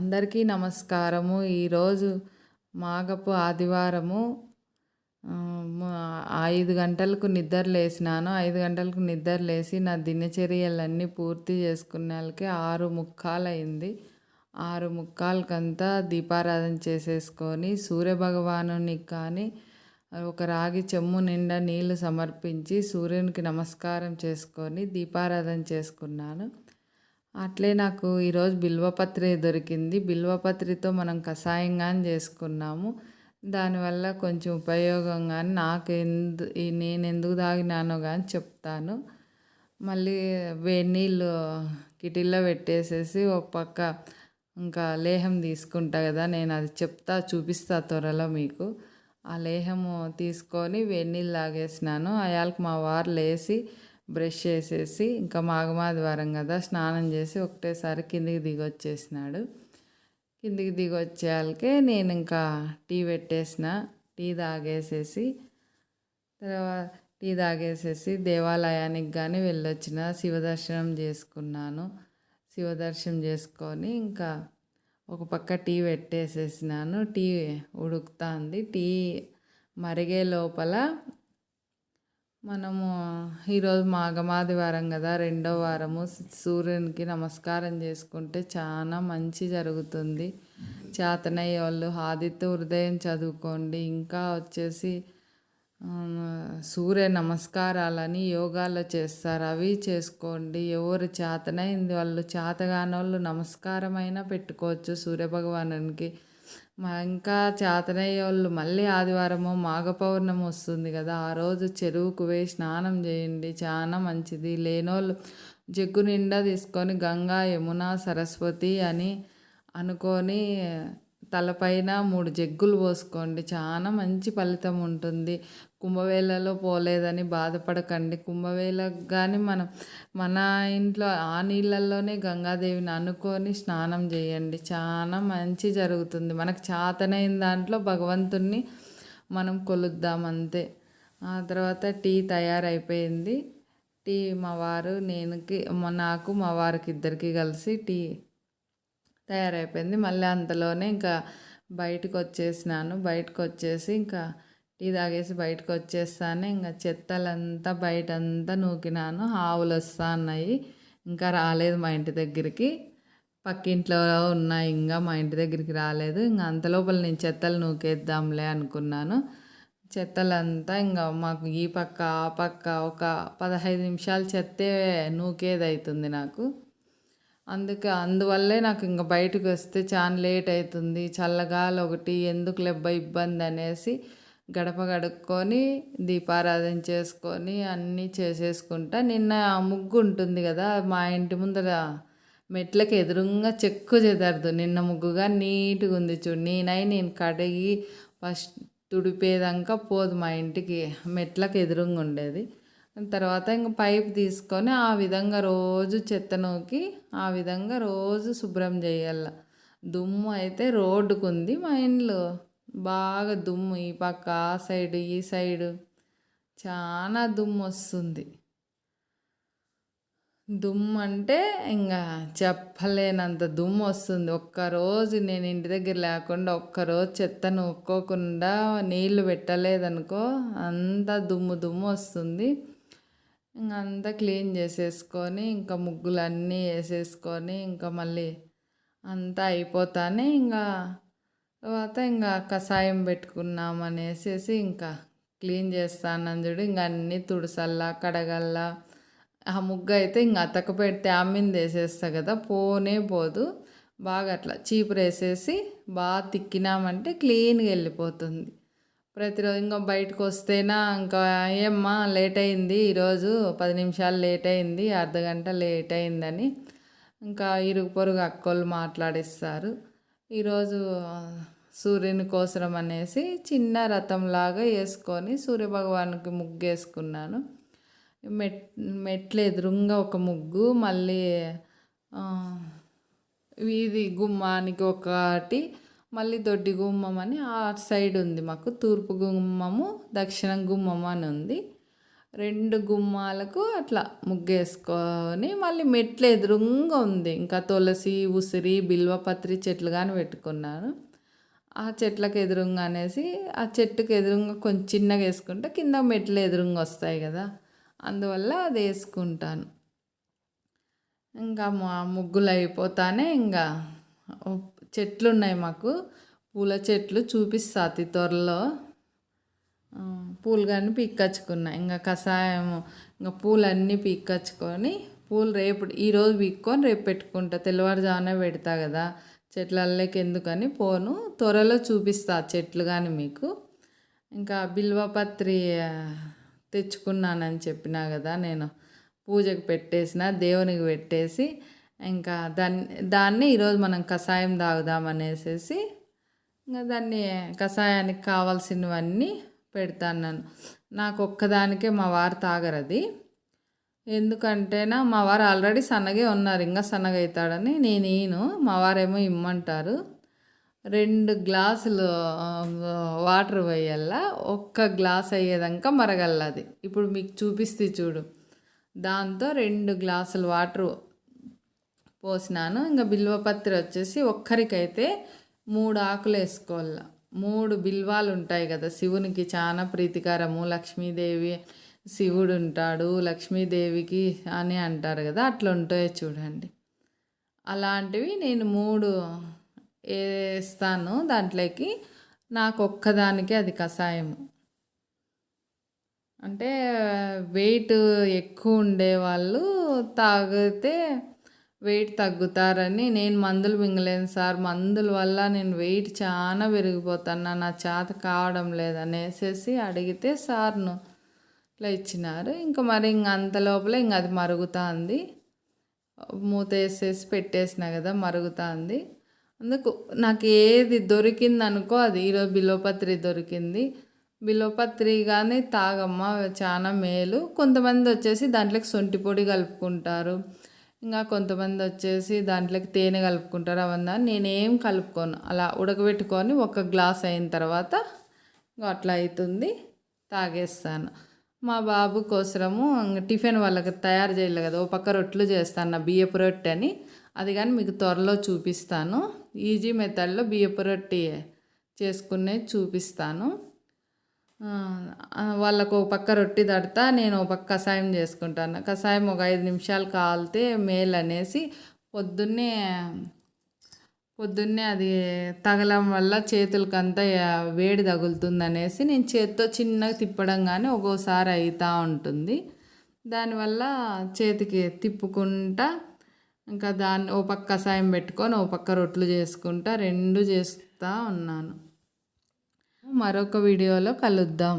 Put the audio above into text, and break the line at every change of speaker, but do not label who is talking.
అందరికీ నమస్కారము. ఈరోజు మాగపు ఆదివారము. ఐదు గంటలకు నిద్ర లేసినాను. ఐదు గంటలకు నిద్ర లేచి నా దినచర్యలన్నీ పూర్తి చేసుకునేళ్ళకి ఆరు ముక్కాలయింది. ఆరు ముక్కాలకంతా దీపారాధన చేసేసుకొని సూర్యభగవానునికి కానీ ఒక రాగి చెమ్ము నిండా నీళ్ళు సమర్పించి సూర్యునికి నమస్కారం చేసుకొని దీపారాధన చేసుకున్నాను. అట్లే నాకు ఈరోజు బిల్వపత్రి దొరికింది. బిల్వపత్రితో మనం కషాయంగా చేసుకున్నాము. దానివల్ల కొంచెం ఉపయోగంగా నాకు ఎందు నేను ఎందుకు తాగినానో కానీ చెప్తాను. మళ్ళీ వేడి నీళ్ళు కిటిల్లో పెట్టేసేసి ఒక పక్క ఇంకా లేహం తీసుకుంటా కదా నేను అది చెప్తా చూపిస్తా త్వరలో మీకు. ఆ లేహము తీసుకొని వేడి నీళ్ళు తాగేసినాను అయాలకు మా వారు లేచి బ్రష్ చేసేసి ఇంకా మాఘమాదివారం కదా స్నానం చేసి ఒకటేసారి కిందికి దిగి వచ్చేసినాడు కిందికి దిగి వచ్చేయాలకే నేను ఇంకా టీ పెట్టేసిన టీ తాగేసేసి తర్వాత టీ తాగేసేసి దేవాలయానికి కానీ వెళ్ళొచ్చిన శివదర్శనం చేసుకున్నాను. శివదర్శనం చేసుకొని ఇంకా ఒక పక్క టీ పెట్టేసేసినాను. టీ ఉడుకుతుంది. టీ మరిగే లోపల మనము ఈరోజు మాఘమాదివారం కదా రెండో వారము. సూర్యునికి నమస్కారం చేసుకుంటే చాలా మంచి జరుగుతుంది. చేతనయ్యే వాళ్ళు ఆదిత్య హృదయం చదువుకోండి. ఇంకా వచ్చేసి సూర్య నమస్కారాలని యోగాలో చేస్తారు. అవి చేసుకోండి. ఎవరు చేతనైంది వాళ్ళు చేతగాని వాళ్ళు నమస్కారమైనా పెట్టుకోవచ్చు సూర్యభగవానునికి మా ఇంకా చేతనయ్యేవాళ్ళు మళ్ళీ ఆదివారము మాఘ పౌర్ణమి వస్తుంది కదా. ఆ రోజు చెరువుకు పోయి స్నానం చేయండి. చాలా మంచిది. లేనోళ్ళు జగ్గు నిండా తీసుకొని గంగా యమున సరస్వతి అని అనుకొని తలపైన మూడు జగ్గులు పోసుకోండి. చాలా మంచి ఫలితం ఉంటుంది. కుంభవేళలో పోలేదని బాధపడకండి. కుంభవేళకు కానీ మనం మన ఇంట్లో ఆ నీళ్ళల్లోనే గంగాదేవిని అనుకొని స్నానం చేయండి. చాలా మంచి జరుగుతుంది. మనకు చాతనైన దాంట్లో భగవంతుణ్ణి మనం కొలుద్దాం అంతే. ఆ తర్వాత టీ తయారైపోయింది. టీ మా వారు నేనుకి నాకు మా వారికి ఇద్దరికి కలిసి టీ తయారైపోయింది. మళ్ళీ అంతలోనే ఇంకా బయటకు వచ్చేసినాను బయటకు వచ్చేసి ఇంకా టీ తాగేసి బయటకు వచ్చేస్తాను ఇంకా చెత్తలంతా బయట అంతా నూకినాను. ఆవులు వస్తా ఉన్నాయి ఇంకా రాలేదు మా ఇంటి దగ్గరికి. పక్కింట్లో ఉన్నాయి ఇంకా మా ఇంటి దగ్గరికి రాలేదు. ఇంకా అంత లోపల నేను చెత్తలు నూకేద్దాంలే అనుకున్నాను. చెత్తలంతా ఇంకా మాకు ఈ పక్క ఆ పక్క ఒక పదహైదు నిమిషాలు చెత్తే నూకేది అవుతుంది నాకు. అందుకే అందువల్లే నాకు ఇంకా బయటకు వస్తే చాలా లేట్ అవుతుంది చల్లగాలి ఒకటి ఎందుకు లెబ్బ ఇబ్బంది అనేసి గడప గడుక్కొని దీపారాధన చేసుకొని అన్నీ చేసేసుకుంటా. నిన్న ముగ్గు ఉంటుంది కదా మా ఇంటి ముందర మెట్లకి ఎదురుగా చెక్కు చెదరదు. నిన్న ముగ్గుగా నీట్గా ఉంది చూడు. నేనై నేను కడిగి ఫస్ట్ తుడిపేదాకా పోదు మా ఇంటికి. మెట్లకు ఎదురుగా ఉండేది. తర్వాత ఇంక పైప్ తీసుకొని ఆ విధంగా రోజు చెత్త నూకి ఆ విధంగా రోజు శుభ్రం చేయాల. దుమ్ము అయితే రోడ్డుకు ఉంది మా ఇంట్లో బాగా దుమ్ము ఈ పక్క ఆ సైడ్ ఈ సైడు. చాలా దుమ్ము వస్తుంది. దుమ్ము అంటే ఇంకా చెప్పలేనంత దుమ్ము వస్తుంది. ఒక్కరోజు నేను ఇంటి దగ్గర లేకుండా ఒక్కరోజు చెత్త నొక్కోకుండా నీళ్ళు పెట్టలేదనుకో అంత దుమ్ము దుమ్ము వస్తుంది. ఇంక అంతా క్లీన్ చేసేసుకొని ఇంకా ముగ్గులు అన్నీ వేసేసుకొని ఇంకా మళ్ళీ అంతా అయిపోతానే ఇంకా తర్వాత ఇంకా కషాయం పెట్టుకున్నాం అనేసి ఇంకా క్లీన్ చేస్తానని చూడు ఇంకా అన్నీ తుడసల్లా కడగల్లా. ఆ ముగ్గు అయితే ఇంకా అతక పెడితే అమ్మింది వేసేస్తా కదా పోనే పోదు. బాగా అట్లా చీపురు వేసేసి బాగా తిక్కినామంటే క్లీన్గా వెళ్ళిపోతుంది. ప్రతిరోజు ఇంకా బయటకు వస్తేనా ఇంకా ఏమ్మా లేట్ అయింది ఈరోజు పది నిమిషాలు లేట్ అయింది అర్ధ గంట లేట్ అయిందని ఇంకా ఇరుగు పొరుగు అక్కోళ్ళు మాట్లాడిస్తారు. ఈరోజు సూర్యుని కోసరం అనేసి చిన్న రథంలాగా వేసుకొని సూర్యభగవానికి ముగ్గు వేసుకున్నాను మెట్ మెట్లు ఎదురుగా ఒక ముగ్గు మళ్ళీ వీధి గుమ్మానికి ఒకటి మళ్ళీ దొడ్డి గుమ్మం అని ఆ సైడ్ ఉంది మాకు. తూర్పు గుమ్మము దక్షిణ గుమ్మం అని ఉంది. రెండు గుమ్మాలకు అట్లా ముగ్గేసుకొని మళ్ళీ మెట్లు ఎదురుగా ఉంది. ఇంకా తులసి ఉసిరి బిల్వపత్రి చెట్లు కానీ పెట్టుకున్నాను. ఆ చెట్లకు ఎదురుగా అనేసి ఆ చెట్టుకు ఎదురుగా కొంచెం చిన్నగా వేసుకుంటే కింద మెట్లు ఎదురుగా వస్తాయి కదా. అందువల్ల అది వేసుకుంటాను. ఇంకా మా ముగ్గులు అయిపోతానే ఇంకా చెట్లు ఉన్నాయి మాకు. పూల చెట్లు చూపిస్తా అతి త్వరలో. పూలు కానీ పీక్కచ్చుకున్నా. ఇంకా కషాయం ఇంకా పూలన్నీ పీక్కచ్చుకొని పూలు రేపు ఈరోజు పీక్కొని రేపు పెట్టుకుంటా. తెల్లవారుజామునే పెడతా కదా. చెట్లలోకి ఎందుకని పోను. త్వరలో చూపిస్తా చెట్లు కానీ మీకు. ఇంకా బిల్వపత్రి తెచ్చుకున్నానని చెప్పినా కదా నేను. పూజకు పెట్టేసిన దేవునికి పెట్టేసి ఇంకా దాన్ని దాన్ని ఈరోజు మనం కషాయం తాగుదామనేసేసి ఇంకా దాన్ని కషాయానికి కావాల్సినవన్నీ పెడతాను నాకు ఒక్కదానికే మా వారు తాగరది. ఎందుకంటేనా మా వారు ఆల్రెడీ సన్నగే ఉన్నారు ఇంకా సన్నగైతాడని నేను ఈను మా వారేమో ఇమ్మంటారు. రెండు గ్లాసులు వాటర్ పోయాల ఒక్క గ్లాస్ అయ్యేదాకా మరగల్లది. ఇప్పుడు మీకు చూపిస్తే చూడు. దాంతో రెండు గ్లాసులు వాటర్ పోసినాను. ఇంకా బిల్వపత్రి వచ్చేసి ఒక్కరికైతే మూడు ఆకులు వేసుకోవాలి. మూడు బిల్వాలు ఉంటాయి కదా శివునికి చాలా ప్రీతికరము. లక్ష్మీదేవి శివుడు ఉంటాడు లక్ష్మీదేవికి అని అంటారు కదా అట్లా ఉంటాయి చూడండి. అలాంటివి నేను మూడు వేస్తాను దాంట్లోకి. నాకు ఒక్కదానికి అది కషాయము. అంటే వెయిట్ ఎక్కువ ఉండేవాళ్ళు తాగితే వెయిట్ తగ్గుతారని నేను మందులు మింగలేను సార్. మందుల వల్ల నేను వెయిట్ చాలా పెరిగిపోతాను నా చేత కావడం లేదనేసేసి అడిగితే సార్ను ఇట్లా ఇచ్చినారు. ఇంకా మరి ఇంక అంత లోపల ఇంక అది మరుగుతుంది. మూత వేసేసి పెట్టేసిన కదా మరుగుతుంది. అందుకు నాకు ఏది దొరికింది అనుకో అది ఈరోజు బిలోపత్రి దొరికింది. బిలోపత్రి కానీ తాగమ్మ చాలా మేలు. కొంతమంది వచ్చేసి దాంట్లోకి సొంటి పొడి కలుపుకుంటారు. ఇంకా కొంతమంది వచ్చేసి దాంట్లోకి తేనె కలుపుకుంటారు అవన్నీ. నేనేం కలుపుకోను. అలా ఉడకబెట్టుకొని ఒక గ్లాస్ అయిన తర్వాత అట్లా అవుతుంది తాగేస్తాను. మా బాబు కోసరము టిఫిన్ వాళ్ళకి తయారు చేయలేదు కదా ఓ పక్క రొట్టెలు చేస్తాను నా బియ్యపు రొట్టె అని. అది కానీ మీకు త్వరలో చూపిస్తాను. ఈజీ మెథడ్లో బియ్యపు రొట్టె చేసుకునే చూపిస్తాను. వాళ్ళకు ఒక పక్క రొట్టి తడతా నేను ఒక పక్క కషాయం చేసుకుంటాను కషాయం ఒక ఐదు నిమిషాలు కాలితే మేలు అనేసి పొద్దున్నే పొద్దున్నే అది తగలం వల్ల చేతులకంతా వేడి తగులుతుంది అనేసి నేను చేతితో చిన్నగా తిప్పడం కానీ ఒక్కోసారి అవుతూ ఉంటుంది. దానివల్ల చేతికి తిప్పుకుంటా ఇంకా దాన్ని ఓ పక్క కషాయం పెట్టుకొని ఓ పక్క రొట్టెలు చేసుకుంటా రెండు చేస్తూ ఉన్నాను. మరొక వీడియోలో కలుద్దాం.